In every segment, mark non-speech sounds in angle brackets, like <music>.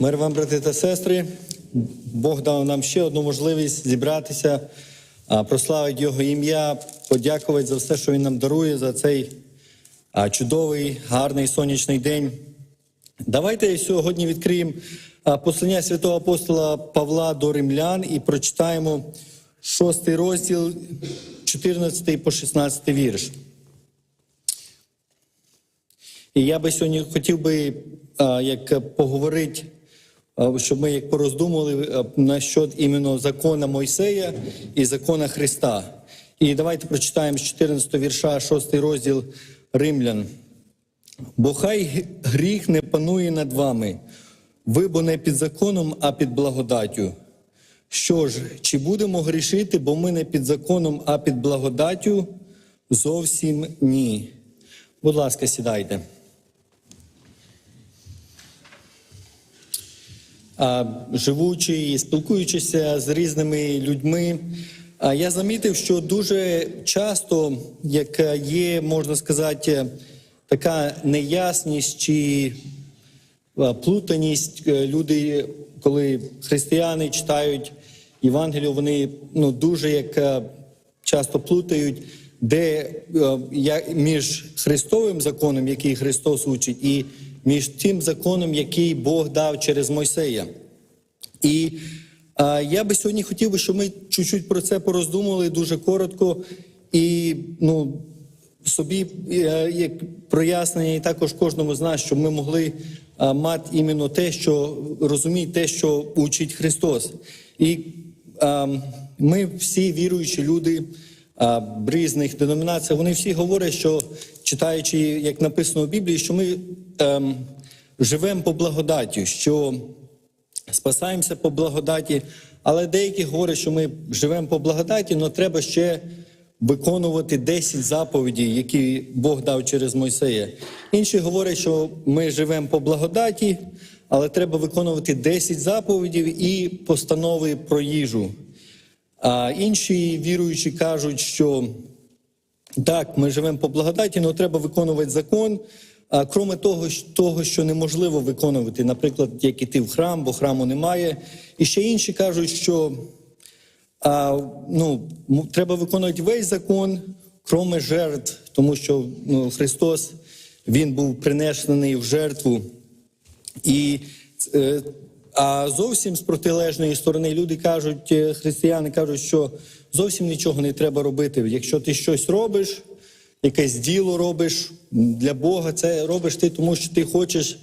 Мир вам, брати та сестри. Бог дав нам ще одну можливість зібратися, прославити Його ім'я, подякувати за все, що Він нам дарує, за цей чудовий, гарний сонячний день. Давайте сьогодні відкриємо послання святого апостола Павла до римлян і прочитаємо шостий розділ, 14 по 16 вірш. І я би сьогодні хотів би як поговорити, щоб ми як пороздумували а, насчет іменно закона Мойсея і закона Христа. І давайте прочитаємо з 14 вірша, 6 розділ Римлян. Бо хай гріх не панує над вами, ви бо не під законом, а під благодаттю. Що ж, чи будемо грішити, бо ми не під законом, а під благодаттю? Зовсім ні. Будь ласка, сідайте. Живучи і спілкуючися з різними людьми, я замітив, що дуже часто, як є, можна сказати, така неясність чи плутаність, е, люди, коли християни читають Євангелію, вони ну, дуже як е, часто плутають, де е, між Христовим законом, який Христос учить, і між тим законом, який Бог дав через Мойсея. І а, я би сьогодні хотів би, щоб ми чуть-чуть про це пороздумували дуже коротко і ну, собі е, як прояснення, і також кожному з нас, щоб ми могли а, мати іменно те, що розуміти те, що учить Христос. І а, ми всі віруючі люди різних деномінаціях, вони всі говорять, що читаючи, як написано в Біблії, що ми ем, живемо по благодаті, що спасаємося по благодаті, але деякі говорять, що ми живемо по благодаті, але треба ще виконувати 10 заповідей, які Бог дав через Мойсея. Інші говорять, що ми живемо по благодаті, але треба виконувати 10 заповідей і постанови про їжу. А інші віруючі кажуть, що так, ми живемо по благодаті, але треба виконувати закон. А кроме того, того, що неможливо виконувати, наприклад, як іти в храм, бо храму немає. І ще інші кажуть, що а, ну, треба виконувати весь закон, кроме жертв, тому що ну, Христос Він був принесений в жертву. І, е, а зовсім з протилежної сторони люди кажуть, е, християни кажуть, що зовсім нічого не треба робити. Якщо ти щось робиш, якесь діло робиш для Бога, це робиш ти, тому що ти хочеш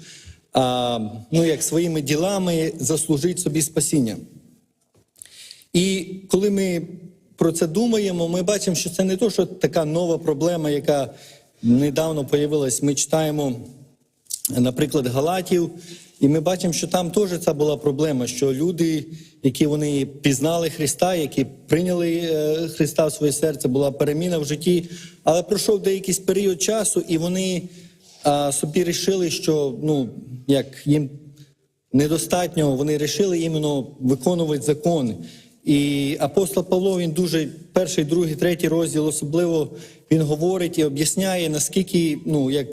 а, ну, як своїми ділами заслужити собі спасіння. І коли ми про це думаємо, ми бачимо, що це не то, що така нова проблема, яка недавно появилась. Ми читаємо, наприклад, Галатів, і ми бачимо, що там теж ця була проблема, що люди, які вони пізнали Христа, які прийняли е, Христа в своє серце, була переміна в житті, але пройшов деякий період часу, і вони а, собі рішили, що ну як їм недостатньо, вони вирішили іменно виконувати закон. І апостол Павло він дуже перший, другий, третій розділ особливо він говорить і об'ясняє, наскільки ну як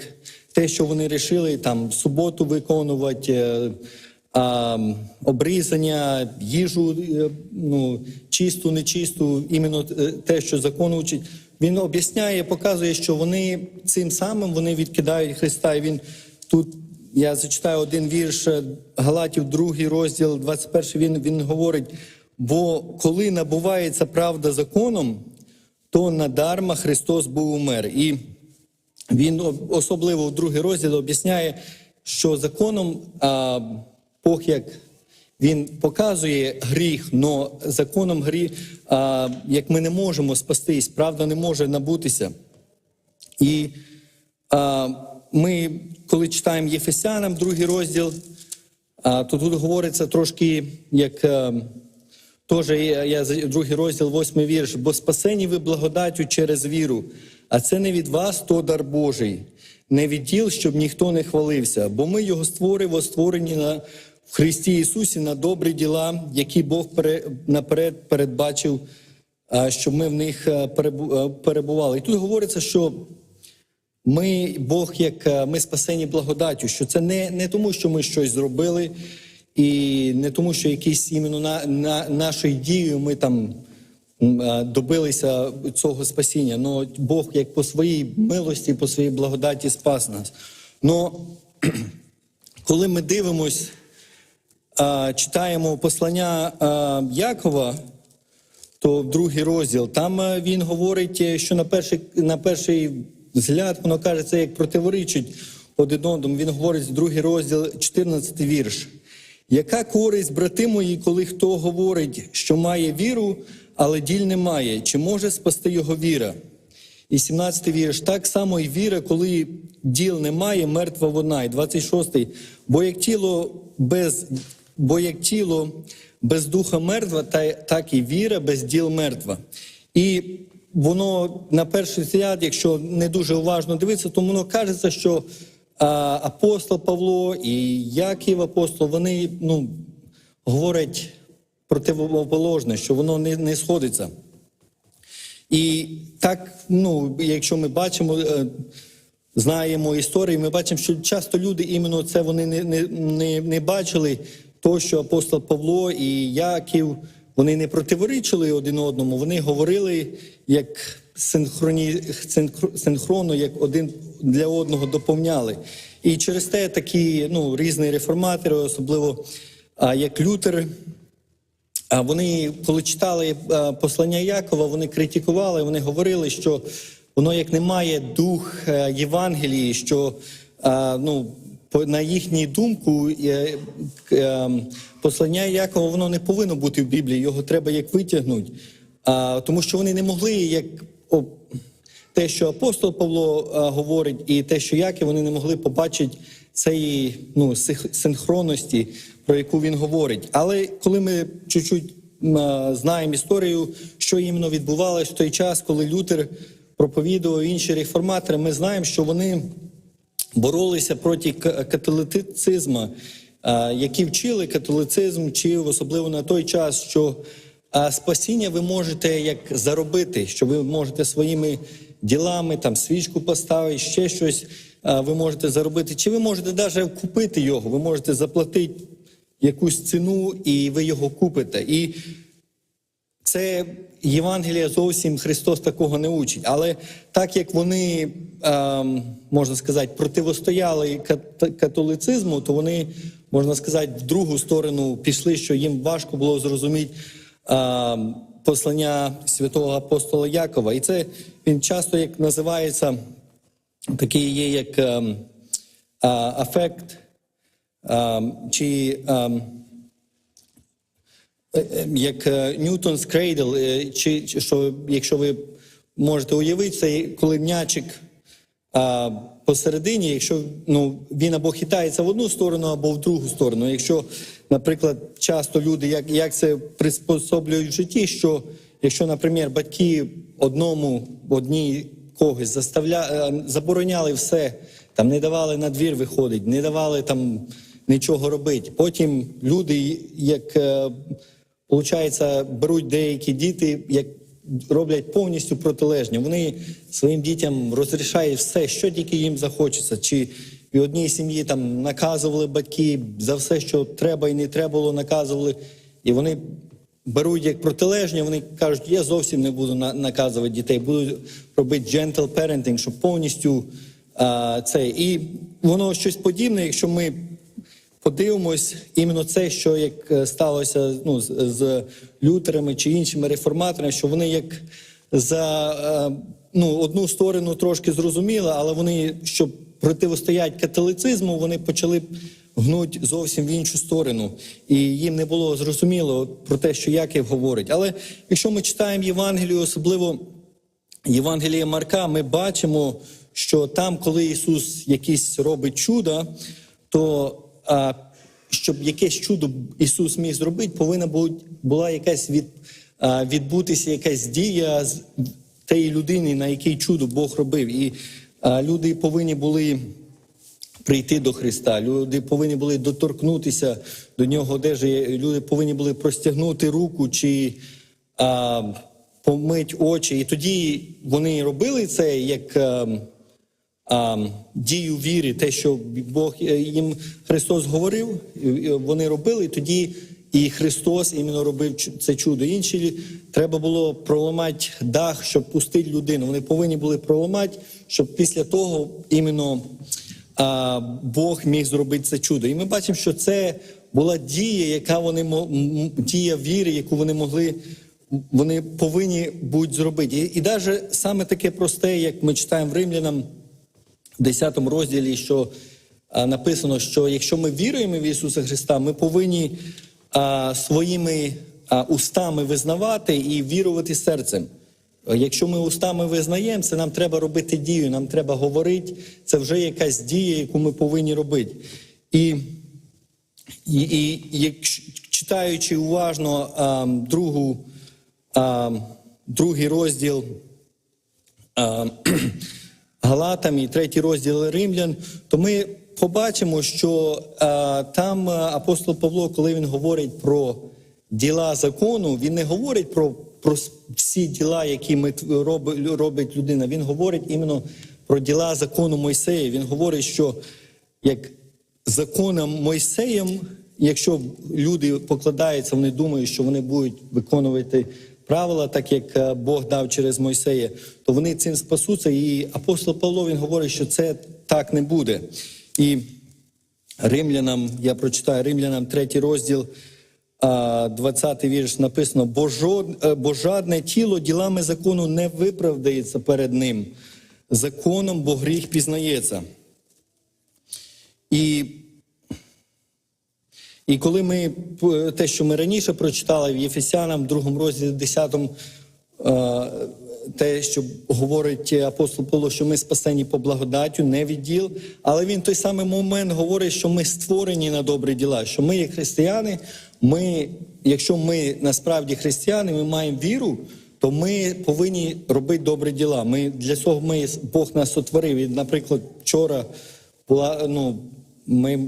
те, що вони вирішили там суботу виконувати, е, а, обрізання, їжу, е, ну чисту, нечисту, іменно е, те, що закон учить. Він об'ясняє, показує, що вони цим самим вони відкидають Христа. І він тут я зачитаю один вірш Галатів, другий розділ, 21, він, він говорить: бо коли набувається правда законом, то надарма Христос був умер. І він особливо в другий розділ об'ясняє, що законом Бог як він показує гріх, але законом гріх, як ми не можемо спастись, правда не може набутися. І ми, коли читаємо Єфесянам, другий розділ, то тут говориться трошки як. Е, Теж я, другий розділ, восьмий вірш. Бо спасені ви благодаттю через віру, а це не від вас, то дар Божий, не від діл, щоб ніхто не хвалився. Бо ми його створимо, створені на в Христі Ісусі на добрі діла, які Бог пере, наперед передбачив, щоб ми в них перебу- перебували. І тут говориться, що ми, Бог, як ми спасені благодаттю, що це не, не тому, що ми щось зробили, і не тому, що якісь іменно на, на нашою дією ми там е, добилися цього спасіння. Но Бог як по своїй милості, по своїй благодаті спас нас. Но <clears throat> коли ми дивимось, читаємо послання Якова, то другий розділ, там е, він говорить, е, що на перший, на перший взгляд воно кажеться, як противоречить один одному. Він говорить, другий розділ, 14 вірш. Яка користь, брати мої, коли хто говорить, що має віру, але діль не має, чи може спасти його віра? І 17 вірш, так само і віра, коли діл немає, мертва вона. І 26, бо як тіло без, бо як тіло без духа мертва, та, так і віра без діл мертва. І воно на перший взгляд, якщо не дуже уважно дивитися, то воно кажеться, що апостол Павло і Яків апостол, вони ну, говорять противоположне, що воно не, не сходиться. І так, ну, якщо ми бачимо, е, знаємо історії, ми бачимо, що часто люди іменно це вони не, не, не, не бачили, то, що апостол Павло і Яків, вони не противоречили один одному, вони говорили як синхроні, синхронно, як один для одного доповняли. І через те такі ну, різні реформатори, особливо як Лютер, а вони, коли читали послання Якова, вони критикували, вони говорили, що воно як не має дух е, Євангелії, що ну, по- на їхню думку е, е, послання Якова воно не повинно бути в Біблії, його треба як витягнути. Тому що вони не могли як те, що апостол Павло а, говорить, і те, що Яків, вони не могли побачити цієї ну, синхронності, про яку він говорить. Але коли ми чуть-чуть знаємо історію, що іменно відбувалось в той час, коли Лютер проповідував інші реформатори, ми знаємо, що вони боролися проти католицизму, які вчили католицизм, вчив особливо на той час, що а, спасіння ви можете як заробити, що ви можете своїми ділами, там свічку поставити, ще щось ви можете заробити. Чи ви можете навіть купити його? Ви можете заплатити якусь ціну, і ви його купите. І це Євангелія зовсім Христос такого не учить. Але так як вони, можна сказати, противостояли кат- католицизму, то вони, можна сказати, в другу сторону пішли, що їм важко було зрозуміти послання святого апостола Якова. І це він часто як називається, такий є як афект чи. Е, е, як е, Cradle, е, чи, що, якщо ви можете уявити, це коли м'ячик посередині, якщо ну, він або хитається в одну сторону, або в другу сторону. Якщо, наприклад, часто люди як, як це приспособлюють в житті, що якщо, наприклад, батьки одному одній когось заставля, е, забороняли все, там не давали на двір виходить, не давали там нічого робити. Потім люди, як е, Получається, беруть деякі діти, як роблять повністю протилежні. Вони своїм дітям розрішають все, що тільки їм захочеться. Чи в одній сім'ї там наказували батьки за все, що треба і не треба було, наказували. І вони беруть як протилежні, вони кажуть, я зовсім не буду на- наказувати дітей, буду робити gentle parenting, щоб повністю а, це. І воно щось подібне, якщо ми подивимось іменно це, що як е, сталося ну, з, з лютерами чи іншими реформаторами, що вони як за е, ну, одну сторону трошки зрозуміли, але вони, щоб противостоять католицизму, вони почали гнуть зовсім в іншу сторону. І їм не було зрозуміло про те, що Яків говорить. Але якщо ми читаємо Євангелію, особливо Євангелія Марка, ми бачимо, що там, коли Ісус якісь робить чуда, то а, щоб якесь чудо Ісус міг зробити, повинна була якась від, а, відбутися якась дія з тієї людини, на якій чудо Бог робив. І люди повинні були прийти до Христа. Люди повинні були доторкнутися до нього одежі. Люди повинні були простягнути руку чи а, помить очі. І тоді вони робили це як. ем, а, дію віри, те, що Бог е, їм Христос говорив, і- і вони робили. Тоді і Христос іменно робив це чудо. Інші треба було проламати дах, щоб пустити людину. Вони повинні були проламати, щоб після того іменно а, Бог міг зробити це чудо. І ми бачимо, що це була дія, яка вони дія віри, яку вони могли. Вони повинні будуть зробити. І навіть саме таке просте, як ми читаємо в Римлянам, в 10 розділі, що а, написано, що якщо ми віруємо в Ісуса Христа, ми повинні а, своїми а, устами визнавати і вірувати серцем. Якщо ми устами визнаємо, це нам треба робити дію, нам треба говорити. Це вже якась дія, яку ми повинні робити. І, і, і як читаючи уважно а, другу, а, другий розділ а, Галатам і третій розділ Римлян, то ми побачимо, що а, там апостол Павло, коли він говорить про діла закону, він не говорить про, про всі діла, які ми робить людина. Він говорить іменно про діла закону Мойсея. Він говорить, що як законом Мойсеєм, якщо люди покладаються, вони думають, що вони будуть виконувати правила, так як е, Бог дав через Мойсея, то вони цим спасуться. І апостол Павло він говорить, що це так не буде. І римлянам, я прочитаю римлянам третій розділ. 20 вірш написано: бо, жод, е, бо жадне тіло ділами закону не виправдається перед ним. Законом, бо гріх пізнається. І, і коли ми те, що ми раніше прочитали в Єфесянам, другому розділі 10, е, те, що говорить апостол Павло, що ми спасені по благодаттю, не від діл. Але він той самий момент говорить, що ми створені на добрі діла, що ми, як християни, ми, якщо ми насправді християни, ми маємо віру, то ми повинні робити добрі діла. Ми для цього ми Бог нас сотворив. І, наприклад, вчора була ну, ми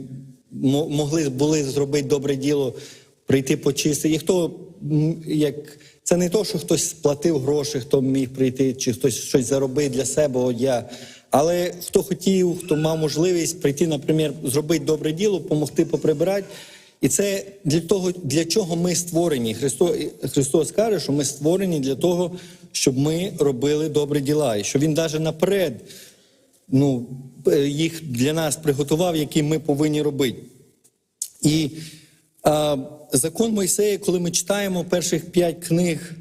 могли були зробити добре діло, прийти почистити. І хто як це не то, що хтось сплатив гроші, хто міг прийти, чи хтось щось заробив для себе. От я. Але хто хотів, хто мав можливість прийти, наприклад, зробити добре діло, допомогти поприбирати. І це для того, для чого ми створені. Христос, Христос каже, що ми створені для того, щоб ми робили добрі діла. І що Він навіть наперед ну, е, їх для нас приготував, які ми повинні робити. І а, закон Мойсея, коли ми читаємо перших п'ять книг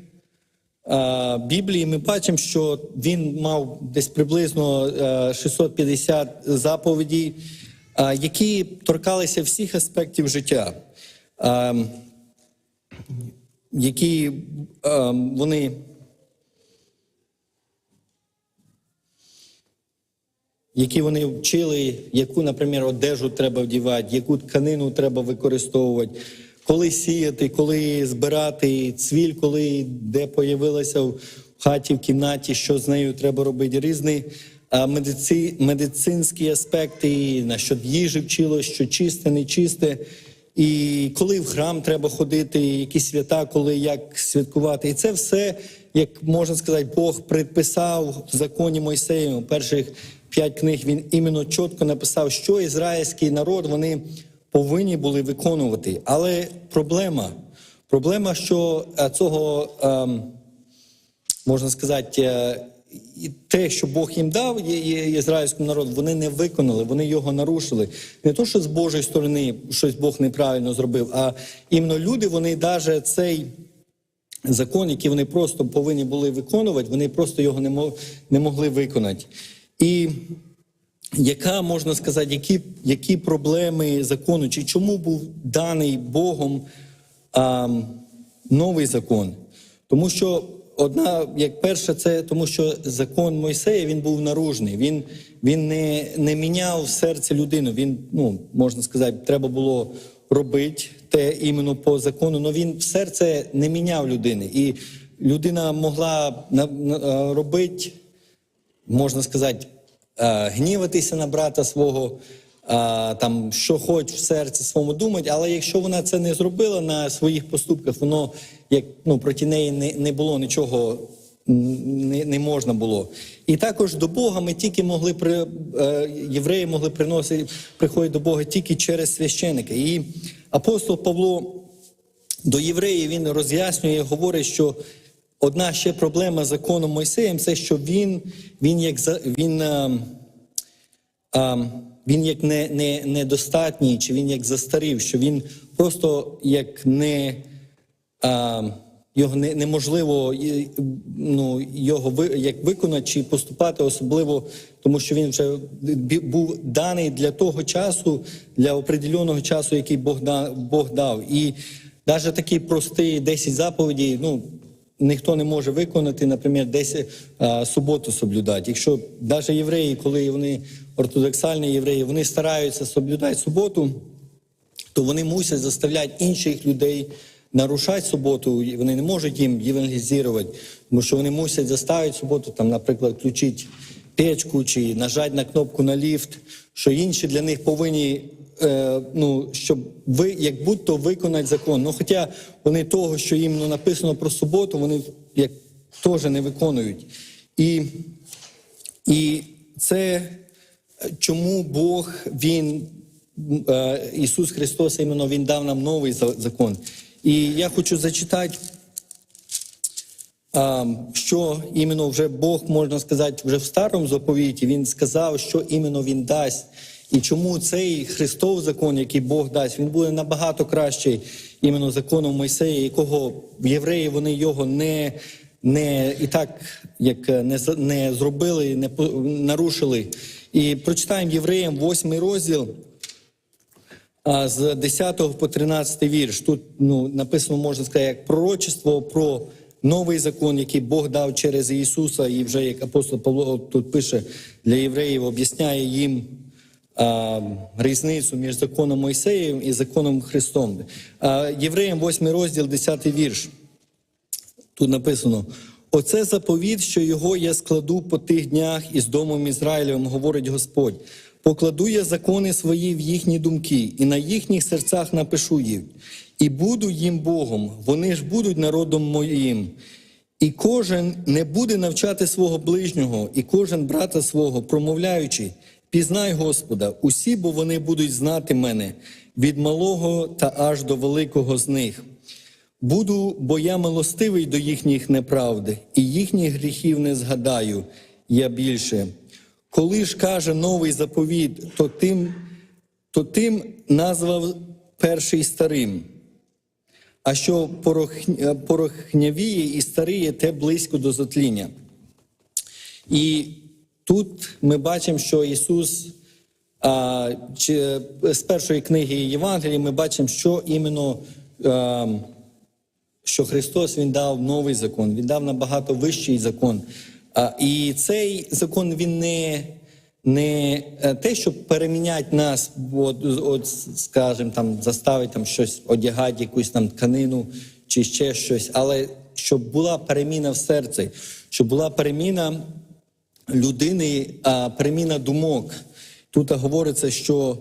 а, Біблії, ми бачимо, що він мав десь приблизно е, 650 заповідей, а, які торкалися всіх аспектів життя. А, які а, вони які вони вчили, яку, наприклад, одежу треба вдівати, яку тканину треба використовувати, коли сіяти, коли збирати цвіль, коли де появилася в хаті, в кімнаті, що з нею треба робити. Різні а, медиці, медицинські аспекти, на що їжі вчило, що чисте, не чисте. І коли в храм треба ходити, які свята, коли як святкувати. І це все, як можна сказати, Бог предписав в законі Мойсеєву. Перших п'ять книг він іменно чітко написав, що ізраїльський народ вони повинні були виконувати. Але проблема, проблема, що е, цього. ем, можна сказати, е, те, що Бог їм дав ізраїльському народу, вони не виконали, вони його нарушили. Не то, що з Божої сторони щось Бог неправильно зробив, а іменно люди, вони навіть цей закон, який вони просто повинні були виконувати, вони просто його не могли виконати. І яка можна сказати, які, які проблеми закону, чи чому був даний Богом а, новий закон? Тому що одна, як перше, це тому, що закон Мойсея він був наружний. Він, він не, не міняв серце людини. Він, ну можна сказати, треба було робити те іменно по закону, але він в серце не міняв людини. І людина могла робити можна сказати, гніватися на брата свого, е, там що хоч в серці своєму думати, але якщо вона це не зробила на своїх поступках, воно як ну проти неї не, не було нічого не, не можна було. І також до Бога ми тільки могли при е, євреї могли приносити приходити до Бога тільки через священика. І апостол Павло до євреїв він роз'яснює, говорить, що одна ще проблема з законом Мойсеєм це що він, він як він. е, а, він як не, не, недостатній, чи він як застарів, що він просто як не. А, його не, неможливо ну, його як виконати чи поступати, особливо тому, що він вже був даний для того часу, для определеного часу, який Бог, да, Бог дав. І навіть такі прості 10 заповідей, ну, ніхто не може виконати, наприклад, 10 а, суботу соблюдати. Якщо навіть євреї, коли вони ортодоксальні євреї, вони стараються соблюдати суботу, то вони мусять заставляти інших людей нарушати суботу. Вони не можуть їм євангелізувати, тому що вони мусять заставити суботу, там, наприклад, включити печку чи нажати на кнопку на ліфт, що інші для них повинні. Е, Ну, щоб ви як будто виконати закон. Ну, хоча вони того, що їм ну, написано про суботу, вони як теж не виконують. І, і це чому Бог Він е, Ісус Христос іменно Він дав нам новий закон. І я хочу зачитати, що іменно вже Бог, можна сказати, вже в старому заповіті Він сказав, що іменно Він дасть. І чому цей Христов закон, який Бог дасть, він буде набагато кращий іменно законом Мойсея, якого євреї вони його не, не і так як не, не зробили, не нарушили. І прочитаємо євреям 8 розділ. А з 10 по 13 вірш тут ну, написано, можна сказати, як пророчество про новий закон, який Бог дав через Ісуса, і вже як апостол Павло тут пише для євреїв, об'ясняє їм різницю між законом Мойсеєм і законом Христом. Євреям 8 розділ, 10 вірш. Тут написано: оце заповіт, що його я складу по тих днях із домом Ізраїлевим, говорить Господь. Покладу я закони свої в їхні думки, і на їхніх серцях напишу їх. І буду їм Богом, вони ж будуть народом моїм. І кожен не буде навчати свого ближнього, і кожен брата свого, промовляючи, пізнай Господа, усі, бо вони будуть знати мене від малого та аж до великого з них. Буду, бо я милостивий до їхніх неправди, і їхніх гріхів не згадаю я більше. Коли ж каже новий заповіт, то тим, то тим назвав перший старим. А що порохнявіє і старіє, те близько до затління. І тут ми бачимо, що Ісус а, чи, з першої книги Євангелії ми бачимо, що іменно а, що Христос Він дав новий закон, Він дав набагато вищий закон. А, і цей закон він не, не е, те, щоб переміняти нас, от, от скажімо, там, заставити там, щось одягати, якусь там тканину чи ще щось, але щоб була переміна в серці, щоб була переміна людини, а переміна думок. Тут говориться, що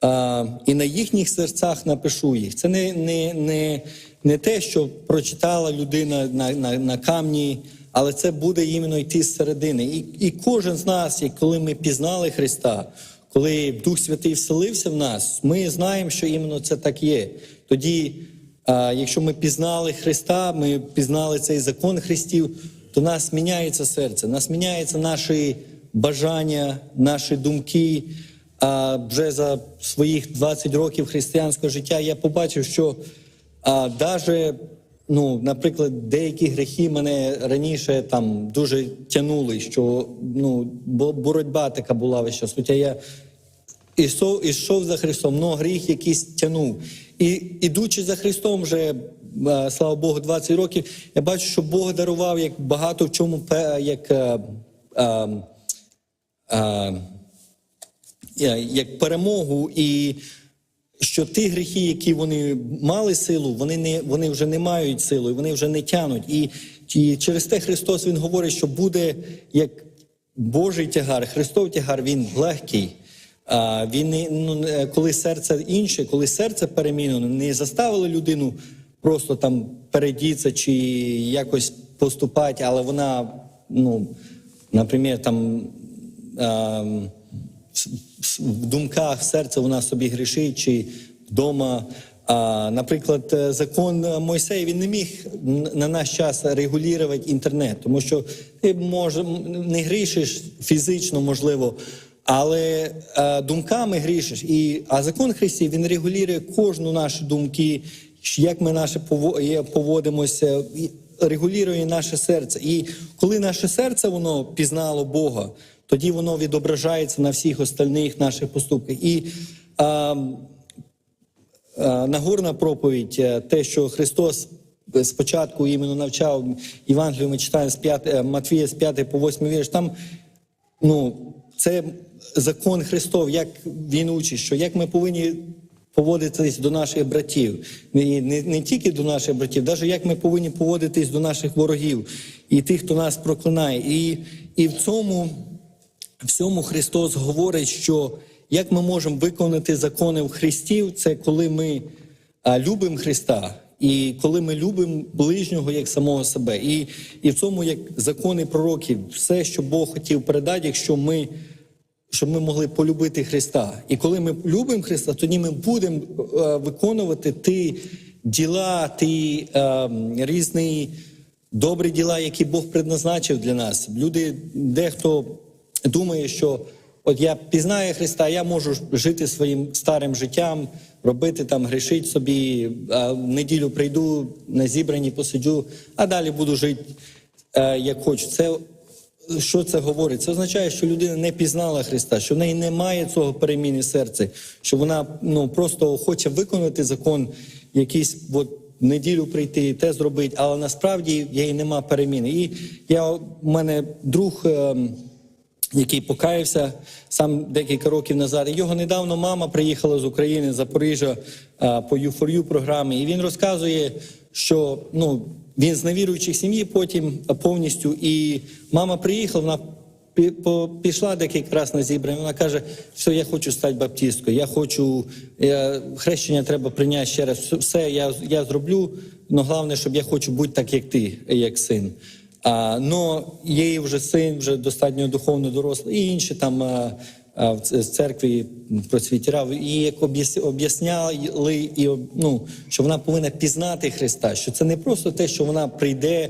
а, і на їхніх серцях напишу їх. Це не, не, не, не те, що прочитала людина на, на, на камні, але це буде іменно йти з середини. І, і кожен з нас, як коли ми пізнали Христа, коли Дух Святий вселився в нас, ми знаємо, що іменно це так є. Тоді, а, якщо ми пізнали Христа, ми пізнали цей закон Христів, то нас міняється серце, нас міняються наші бажання, наші думки. А вже за своїх 20 років християнського життя я побачив, що а, даже, ну, наприклад, деякі гріхи мене раніше там дуже тянули, що ну, боротьба така була весь час. Хоча я ішов, ішов за Христом, но гріх якийсь тянув. І ідучи за Христом вже, слава Богу, 20 років, я бачу, що Бог дарував як багато в чому як. е, е, е, е, як перемогу, і що ті гріхи, які вони мали силу, вони не вони вже не мають силу, і вони вже не тянуть. І, і через те Христос Він говорить, що буде як Божий тягар, Христов тягар, він легкий. А він ну, коли серце інше, коли серце перемінено, не заставили людину просто там передіться чи якось поступати, але вона, ну, наприклад, там ем, в- думках, в серці вона собі грішить, чи вдома. А, наприклад, е, закон Мойсея він не міг на наш час регулювати інтернет, тому що ти може не грішиш фізично, можливо, але е, думками грішиш. І, а закон Христів він регулює кожну нашу думки, як ми наше пово- поводимося, регулює наше серце. І коли наше серце воно пізнало Бога, тоді воно відображається на всіх остальних наших поступках. І а, а, Нагорна проповідь, е, те, що Христос спочатку іменно навчав Євангелію, ми читаємо з 5, е, Матвія з 5 по 8 вірш, там ну, це закон Христов, як він учить, що як ми повинні поводитись до наших братів, і не, не тільки до наших братів, навіть як ми повинні поводитись до наших ворогів і тих, хто нас проклинає. І, і в цьому всьому Христос говорить, що як ми можемо виконати закони в Христів, це коли ми любимо Христа. І коли ми любимо ближнього як самого себе, і, і в цьому як закони пророків, все, що Бог хотів передати, якщо ми щоб ми могли полюбити Христа. І коли ми любимо Христа, тоді ми будемо е, виконувати ті діла, ті е, різні добрі діла, які Бог предназначив для нас. Люди, дехто думає, що от я пізнаю Христа, я можу жити своїм старим життям, робити там, грішити собі, а в неділю прийду на зібрані, посиджу, а далі буду жити е, як хочу. Це що це говорить? Це означає, що людина не пізнала Христа, що в неї немає цього переміни серця, що вона ну просто хоче виконати закон, якийсь от неділю прийти, те зробити, але насправді в її нема переміни. І я у мене друг. ем, який покаявся сам декілька років назад. Його недавно мама приїхала з України, з Запоріжжя а, по U4U програмі, і він розказує, що ну він з невіруючих сім'ї потім повністю. І мама приїхала, вона пі- пішла декілька разів на зібрання. Вона каже: все, я хочу стати баптисткою, я хочу я, хрещення треба прийняти ще раз. Все- я, я зроблю. але головне, щоб я хочу бути так, як ти, як син. А, но є вже син, вже достатньо духовно дорослий, і інші там а, в церкві просвітіра, і як об'яс- об'ясняли, і ну, що вона повинна пізнати Христа, що це не просто те, що вона прийде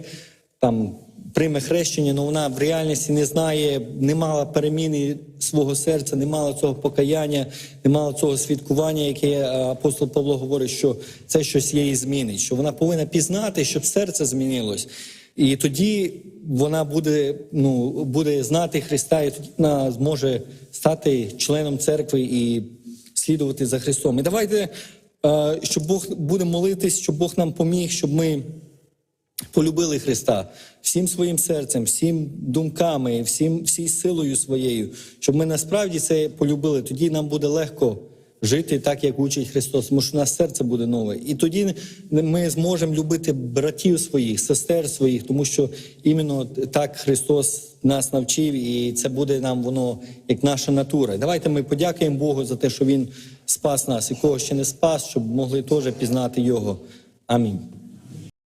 там. Прийме хрещення, але вона в реальності не знає, не мала переміни свого серця, не мала цього покаяння, не мала цього свідкування, яке е, апостол Павло говорить, що це щось її змінить, що вона повинна пізнати, щоб серце змінилось. І тоді вона буде, ну, буде знати Христа, і тоді вона зможе стати членом церкви і слідувати за Христом. І давайте, е, щоб Бог буде молитись, щоб Бог нам поміг, щоб ми полюбили Христа всім своїм серцем, всім думками, всім, всій силою своєю, щоб ми насправді це полюбили. Тоді нам буде легко жити так, як учить Христос, тому що у нас серце буде нове. І тоді ми зможемо любити братів своїх, сестер своїх, тому що іменно так Христос нас навчив, і це буде нам воно як наша натура. Давайте ми подякуємо Богу за те, що Він спас нас, і кого ще не спас, щоб могли теж пізнати Його. Амінь.